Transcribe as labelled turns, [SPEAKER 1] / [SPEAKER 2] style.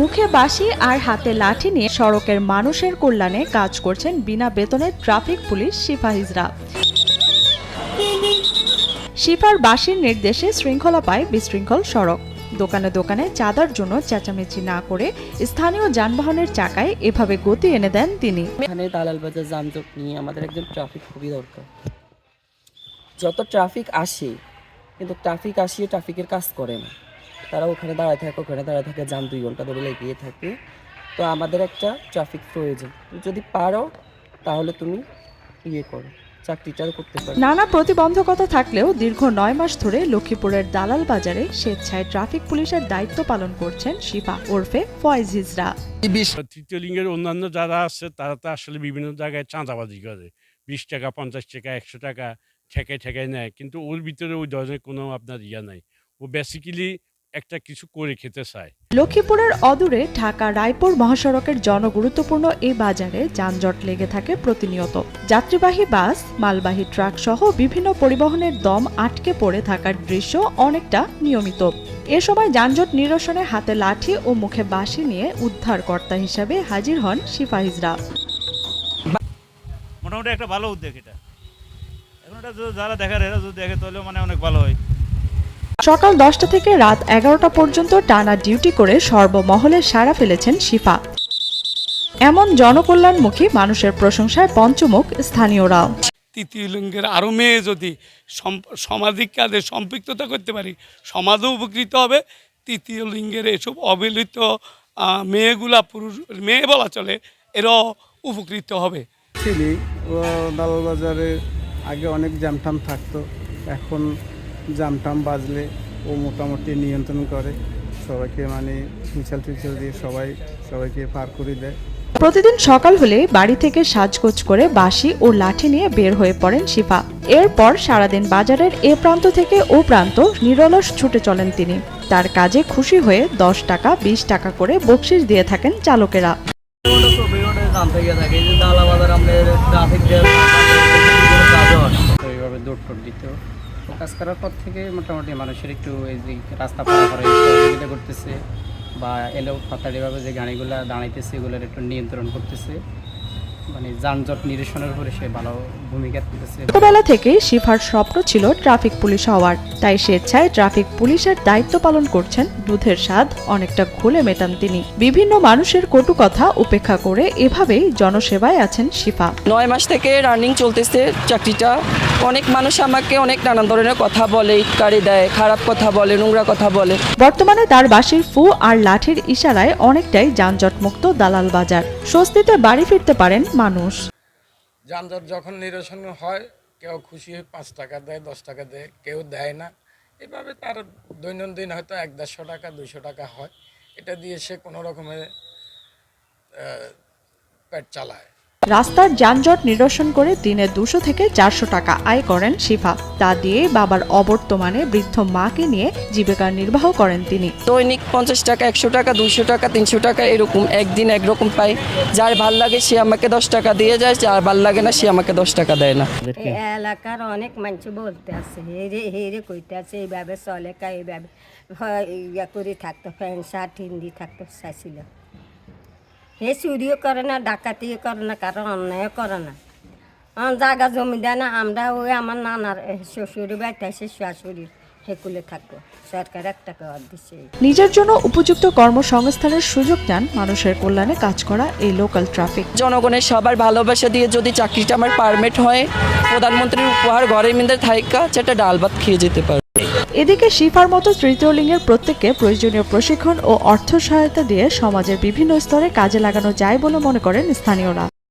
[SPEAKER 1] মুখে বাঁশি আর হাতে লাঠি নিয়ে সড়কের মানুষের কল্যাণে কাজ করছেন বিনা বেতনে ট্রাফিক পুলিশ সিপাহিজরা শিফার বাসির নির্দেশে শৃঙ্খলা পায় বিশৃঙ্খল সড়ক। দোকানে দোকানে চাঁদার জন্য চেঁচামেচি না করে স্থানীয় যানবাহনের চাকায় এভাবে গতি এনে দেন তিনি।
[SPEAKER 2] এখানে দালাল বাজার যানজট নিয়ে আমাদের একজন ট্রাফিক খুবই দরকার। যত ট্রাফিক আসে, কিন্তু ট্রাফিক আসিয়ে ট্রাফিকের কাজ করে না। তারা ওখানে দাঁড়ায় থাকে ওখানে দাঁড়ায় থাকে যান দুই ঘণ্টা ধরে লেগিয়ে থাকে। তো আমাদের একটা ট্রাফিক প্রয়োজন। যদি পারো তাহলে তুমি ইয়ে করো চাকরিটাও করতে পারো।
[SPEAKER 1] নানা প্রতিবন্ধকতা থাকলেও দীর্ঘ নয় মাস ধরে লক্ষ্মীপুরের দালাল বাজারে স্বেচ্ছায় ট্রাফিক পুলিশের দায়িত্ব পালন করছেন শিফা ওরফে ফয়েজ হিজরা।
[SPEAKER 3] তৃতীয় লিঙ্গের অন্যান্য যারা আছে তারা তো আসলে বিভিন্ন জায়গায় চাঁদাবাজি করে। বিশ টাকা পঞ্চাশ টাকা একশো টাকা ঠেকায় ঠেকায় নেয়। কিন্তু ওর ভিতরে ওই ধরনের কোনো আপনার ইয়া নাই। ও বেসিক্যালি একটা কিছু করে খেতে চায়।
[SPEAKER 1] লক্ষ্মীপুরের অদূরে ঢাকা রায়পুর মহাসড়কের জনগুরুত্বপূর্ণ এই বাজারে যানজট লেগে থাকে প্রতিনিয়ত। যাত্রীবাহী বাস মালবাহী ট্রাক সহ বিভিন্ন পরিবহনের দম আটকে পড়ে থাকার দৃশ্য অনেকটা নিয়মিত। এ সময় যানজট নিরসনে হাতে লাঠি ও মুখে বাঁশি নিয়ে উদ্ধারকর্তা হিসাবে হাজির হন সিপাহিজরা।
[SPEAKER 4] মোটামুটি একটা ভালো উদ্যোগ এটা। এখন এটা যদি যারা দেখার এরা যদি দেখে তাহলে মানে অনেক ভালো হয়।
[SPEAKER 1] সকাল দশটা থেকে রাত এগারোটা পর্যন্ত টানা ডিউটি করে সর্বমহলে সাড়া ফেলেছেন শিফা। এমন জনকল্যাণমুখী মানুষের প্রশংসায় পঞ্চমুখ স্থানীয়রাও।
[SPEAKER 5] তৃতীয় লিঙ্গের আরও মেয়ে যদি সম- সামাজিক কাজে সম্পৃক্ততা করতে পারি সমাজও উপকৃত হবে। তৃতীয় লিঙ্গের এসব অবহেলিত মেয়েগুলা পুরুষ মেয়ে বলা চলে এরাও উপকৃত হবে।
[SPEAKER 6] ছিলি দালাল বাজারে আগে অনেক জ্যামটাম থাকতো এখন জ্যামটাম বাজলে ও মোটামুটি নিয়ন্ত্রণ করে। সবাইকে মানে মিছাল টিছাল দিয়ে সবাই সবাইকে পার করে দেয়।
[SPEAKER 1] প্রতিদিন সকাল হলে বাড়ি থেকে সাজগোজ করে বাঁশি ও লাঠি নিয়ে বের হয়ে পড়েন শিফা। এরপর সারাদিন বাজারের এ প্রান্ত থেকে ও প্রান্ত নিরলস ছুটে চলেন তিনি। তার কাজে খুশি হয়ে দশ টাকা বিশ টাকা করে বকশিস দিয়ে থাকেন চালকেরা।
[SPEAKER 7] তো এইভাবে দৌড় দিত তো কাজ করার পর থেকে মোটামুটি মানুষের একটু এই যে রাস্তা পারাপারে সহযোগিতা করতেছে বা এলো ফাতারিভাবে যে গাড়িগুলো দাঁড়াইতেছে, এগুলোর একটু নিয়ন্ত্রণ করতেছে। মানে যানজট নিরসনের উপরে সে ভালো ভূমিকা
[SPEAKER 1] ছোটবেলা থেকেই শিফার স্বপ্ন ছিল ট্রাফিক পুলিশ হওয়ার তাই স্বেচ্ছায় ট্রাফিক পুলিশের দায়িত্ব পালন করছেন দুধের স্বাদ অনেকটা খুলে মেটান তিনি। বিভিন্ন মানুষের কটু কথা উপেক্ষা করে এভাবেই জনসেবায় আছেন শিফা।
[SPEAKER 2] নয় মাস থেকে রানিং চলতেছে চাকরিটা। অনেক মানুষ আমাকে অনেক নানান ধরনের কথা বলে ইটকারি দেয় খারাপ কথা বলে নোংরা কথা বলে।
[SPEAKER 1] বর্তমানে তার বাঁশির ফু আর লাঠির ইশারায় অনেকটাই যানজটমুক্ত দালাল বাজার। স্বস্তিতে বাড়ি ফিরতে পারেন মানুষ।
[SPEAKER 8] যানজট যখন নিরসন হয়, কেউ খুশি হয়ে পাঁচ টাকা দেয়, দশ টাকা দেয়, কেউ দেয় না। এভাবে তার দৈনন্দিন হয়তো এক দেড়শো টাকা, দুইশো টাকা হয়। এটা দিয়ে সে কোনো রকমের পেট চালায়।
[SPEAKER 1] রাস্তার যানজট নিরসন করে দিনে দুশো থেকে চারশো টাকা আয় করেন শিফা। তা দিয়ে বাবার অবর্তমানে বৃদ্ধ মাকে নিয়ে জীবিকা নির্বাহ করেন তিনি।
[SPEAKER 2] দৈনিক পঞ্চাশ টাকা একশো টাকা দুইশো টাকা তিনশো টাকা এরকম একদিন একরকম পাই যার ভালো লাগে সে আমাকে দশ টাকা দিয়ে যায় যার ভালো লাগে না সে আমাকে দশ টাকা দেয় না।
[SPEAKER 9] এলাকার অনেক মানুষ বলতে আছে হেরে হেরে কইতে আছে এইভাবে চলে কা এইভাবে হয় ইয়া করে থাকতো প্যান্ট শার্ট হিন্দি থাকতো চাইছিল হে চুরিও করে না ডাকাতিও করে না কারণ অন্যায়ও করে না। জায়গা জমি দেয় না আমরা ওই আমার নানার শ্বশুর বাড়িতে এসে শাশুড়ির হেকুলে থাকব। সরকার এক টাকা দিচ্ছে
[SPEAKER 1] নিজের জন্য উপযুক্ত কর্মসংস্থানের সুযোগ দেন মানুষের কল্যাণে কাজ করা এই লোকাল ট্রাফিক
[SPEAKER 2] জনগণের সবার ভালোবাসা দিয়ে যদি চাকরিটা আমার পারমিট হয় প্রধানমন্ত্রীর উপহার ঘরের মধ্যে থাইকা সেটা ডাল ভাত খেয়ে যেতে পারে
[SPEAKER 1] এদিকে শিফার মতো তৃতীয় লিঙ্গের প্রত্যেককে প্রয়োজনীয় প্রশিক্ষণ ও অর্থ সহায়তা দিয়ে সমাজের বিভিন্ন স্তরে কাজে লাগানো যায় বলে মনে করেন স্থানীয়রা।